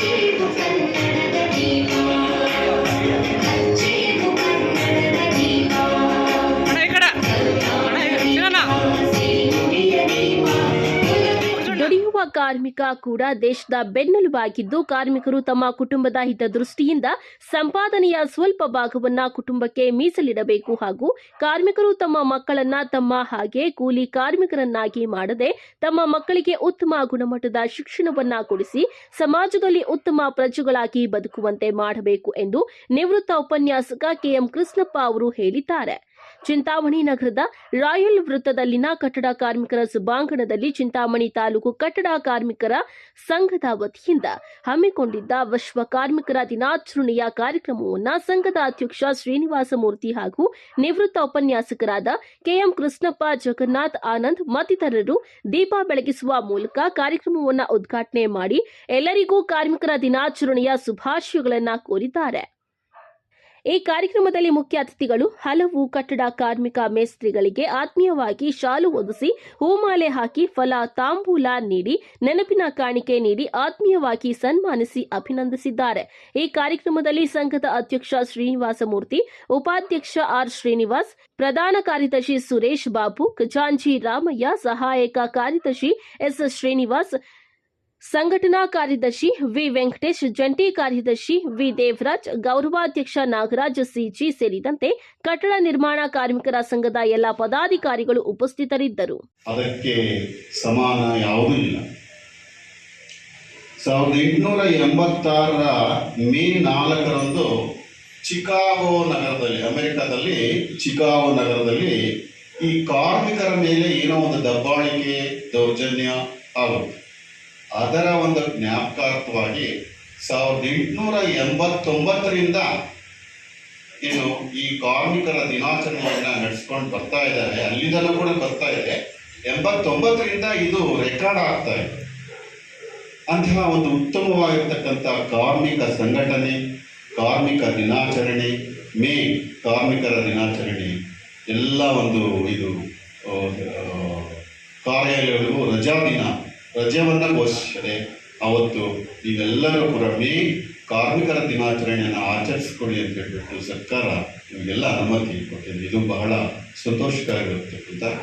晴雨不 ಕಾರ್ಮಿಕ ಕೂಡ ದೇಶದ ಬೆನ್ನೆಲುಬಾಗಿದ್ದು ಕಾರ್ಮಿಕರು ತಮ್ಮ ಕುಟುಂಬದ ಹಿತದೃಷ್ಟಿಯಿಂದ ಸಂಪಾದನೆಯ ಸ್ವಲ್ಪ ಭಾಗವನ್ನ ಕುಟುಂಬಕ್ಕೆ ಮೀಸಲಿಡಬೇಕು ಹಾಗೂ ಕಾರ್ಮಿಕರು ತಮ್ಮ ಮಕ್ಕಳನ್ನ ತಮ್ಮ ಹಾಗೆ ಕೂಲಿ ಕಾರ್ಮಿಕರನ್ನಾಗಿ ಮಾಡದೆ ತಮ್ಮ ಮಕ್ಕಳಿಗೆ ಉತ್ತಮ ಗುಣಮಟ್ಟದ ಶಿಕ್ಷಣವನ್ನ ಕೊಡಿಸಿ ಸಮಾಜದಲ್ಲಿ ಉತ್ತಮ ಪ್ರಜೆಗಳಾಗಿ ಬದುಕುವಂತೆ ಮಾಡಬೇಕು ಎಂದು ನಿವೃತ್ತ ಉಪನ್ಯಾಸಕ ಕೆಎಂ ಕೃಷ್ಣಪ್ಪ ಅವರು ಹೇಳಿದ್ದಾರೆ. ಚಿಂತಾಮಣಿ ನಗರದ ರಾಯಲ್ ವೃತ್ತದಲ್ಲಿನ ಕಟ್ಟಡ ಕಾರ್ಮಿಕರ ಸಭಾಂಗಣದಲ್ಲಿ ಚಿಂತಾಮಣಿ ತಾಲೂಕು ಕಟ್ಟಡ ಕಾರ್ಮಿಕರ ಸಂಘದ ವತಿಯಿಂದ ಹಮ್ಮಿಕೊಂಡಿದ್ದ ವಿಶ್ವ ಕಾರ್ಮಿಕರ ದಿನಾಚರಣೆಯ ಕಾರ್ಯಕ್ರಮವನ್ನು ಸಂಘದ ಅಧ್ಯಕ್ಷ ಶ್ರೀನಿವಾಸ ಮೂರ್ತಿ ಹಾಗೂ ನಿವೃತ್ತ ಉಪನ್ಯಾಸಕರಾದ ಕೆಎಂ ಕೃಷ್ಣಪ್ಪ, ಜಗನ್ನಾಥ್ ಆನಂದ್ ಮತ್ತಿತರರು ದೀಪ ಬೆಳಗಿಸುವ ಮೂಲಕ ಕಾರ್ಯಕ್ರಮವನ್ನು ಉದ್ಘಾಟನೆ ಮಾಡಿ ಎಲ್ಲರಿಗೂ ಕಾರ್ಮಿಕರ ದಿನಾಚರಣೆಯ ಶುಭಾಶಯಗಳನ್ನು ಕೋರಿದ್ದಾರೆ. ಈ ಕಾರ್ಯಕ್ರಮದಲ್ಲಿ ಮುಖ್ಯ ಅತಿಥಿಗಳು ಹಲವು ಕಟ್ಟಡ ಕಾರ್ಮಿಕ ಮೇಸ್ತ್ರಿಗಳಿಗೆ ಆತ್ಮೀಯವಾಗಿ ಶಾಲು ಒದಿಸಿ ಹೂಮಾಲೆ ಹಾಕಿ ಫಲ, ತಾಂಬೂಲ ನೀಡಿ, ನೆನಪಿನ ಕಾಣಿಕೆ ನೀಡಿ ಆತ್ಮೀಯವಾಗಿ ಸನ್ಮಾನಿಸಿ ಅಭಿನಂದಿಸಿದ್ದಾರೆ. ಈ ಕಾರ್ಯಕ್ರಮದಲ್ಲಿ ಸಂಘದ ಅಧ್ಯಕ್ಷ ಶ್ರೀನಿವಾಸ ಮೂರ್ತಿ ಉಪಾಧ್ಯಕ್ಷ ಆರ್ ಶ್ರೀನಿವಾಸ್, ಪ್ರಧಾನ ಕಾರ್ಯದರ್ಶಿ ಸುರೇಶ್ ಬಾಬು ಖಜಾಂಜಿ ರಾಮಯ್ಯ, ಸಹಾಯಕ ಕಾರ್ಯದರ್ಶಿ ಎಸ್ ಶ್ರೀನಿವಾಸ್ ಸಂಘಟನಾ ಕಾರ್ಯದರ್ಶಿ ವಿ ವೆಂಕಟೇಶ್, ಜಂಟಿ ಕಾರ್ಯದರ್ಶಿ ವಿ ದೇವರಾಜ್, ಗೌರವಾಧ್ಯಕ್ಷ ನಾಗರಾಜ್ ಸಿಜಿ ಸೇರಿದಂತೆ ಕಟ್ಟಡ ನಿರ್ಮಾಣ ಕಾರ್ಮಿಕರ ಸಂಘದ ಎಲ್ಲ ಪದಾಧಿಕಾರಿಗಳು ಉಪಸ್ಥಿತರಿದ್ದರು. ಅದಕ್ಕೆ ಸಮಾನ ಯಾವುದೂ ಇಲ್ಲ. ಸಾವಿರದ ಎಂಟುನೂರ ಎಂಬತ್ತಾರರ ಮೇ ನಾಲ್ಕರಂದು ಚಿಕಾಗೋ ನಗರದಲ್ಲಿ, ಅಮೆರಿಕದಲ್ಲಿ ಚಿಕಾಗೋ ನಗರದಲ್ಲಿ ಈ ಕಾರ್ಮಿಕರ ಮೇಲೆ ಏನೋ ಒಂದು ದಬ್ಬಾಳಿಕೆ ದೌರ್ಜನ್ಯ ಆಗುತ್ತೆ ಅದರ ಒಂದು ಜ್ಞಾಪಕಾರ್ಥವಾಗಿ ಸಾವಿರದ ಎಂಟುನೂರ ಎಂಬತ್ತೊಂಬತ್ತರಿಂದ ಏನು ಈ ಕಾರ್ಮಿಕರ ದಿನಾಚರಣೆಯನ್ನು ನಡೆಸ್ಕೊಂಡು ಬರ್ತಾ ಇದ್ದಾರೆ. ಅಲ್ಲಿಂದಲೂ ಕೂಡ ಬರ್ತಾ ಇದೆ. ಎಂಬತ್ತೊಂಬತ್ತರಿಂದ ಇದು ರೆಕಾರ್ಡ್ ಆಗ್ತಾ ಇದೆ. ಅಂತಹ ಒಂದು ಉತ್ತಮವಾಗಿರ್ತಕ್ಕಂಥ ಕಾರ್ಮಿಕ ಸಂಘಟನೆ, ಕಾರ್ಮಿಕ ದಿನಾಚರಣೆ, ಮೇ ಕಾರ್ಮಿಕರ ದಿನಾಚರಣೆ, ಎಲ್ಲ ಒಂದು ಇದು ಕಾರ್ಯಾಲಯಗಳಿಗೂ ರಜಾ ದಿನ. ರಜೆಯನ್ನು ಘೋಷಿಸಿದೆ ಅವತ್ತು ನೀವೆಲ್ಲರೂ ಕೂಡ ಮೇ ಕಾರ್ಮಿಕರ ದಿನಾಚರಣೆಯನ್ನು ಆಚರಿಸಿಕೊಳ್ಳಿ ಅಂತ ಹೇಳ್ಬಿಟ್ಟು ಸರ್ಕಾರ ನಿಮಗೆಲ್ಲ ಅನುಮತಿ ಕೊಟ್ಟಿದೆ. ಇದು ಬಹಳ ಸಂತೋಷಕರವಾಗಿರ್ತಕ್ಕಂಥ